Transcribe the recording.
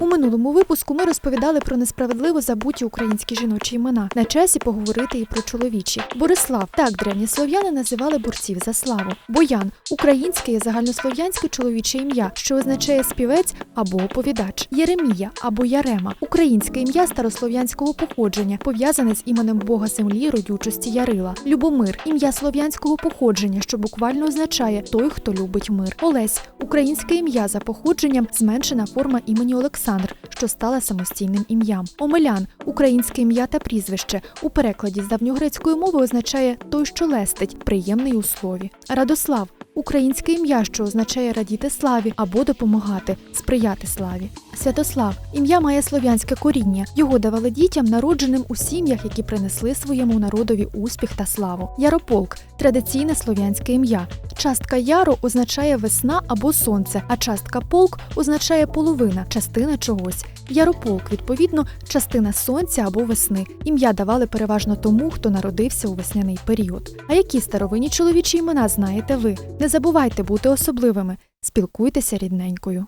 У минулому випуску ми розповідали про несправедливо забуті українські жіночі імена. На часі поговорити і про чоловічі. Борислав так древні слов'яни називали борців за славу. Боян українське є загальнослов'янське чоловіче ім'я, що означає співець або оповідач. Єремія або Ярема українське ім'я старослов'янського походження, пов'язане з іменем бога землі родючості Ярила. Любомир ім'я слов'янського походження, що буквально означає той, хто любить мир. Олесь українське ім'я за походженням, зменшена форма імені Олександр, що стала самостійним ім'ям. Омелян українське ім'я та прізвище у перекладі з давньогрецької мови означає той, що лестить, приємний у слові. Радослав українське ім'я, що означає радіти славі або допомагати, сприяти славі. Святослав ім'я має слов'янське коріння. Його давали дітям, народженим у сім'ях, які принесли своєму народові успіх та славу. Ярополк традиційне слов'янське ім'я. Частка яру означає весна або сонце, а частка полк означає половина, частина чогось. Ярополк, відповідно, частина сонця або весни. Ім'я давали переважно тому, хто народився у весняний період. А які старовинні чоловічі імена знаєте ви? Не забувайте бути особливими. Спілкуйтеся рідненькою.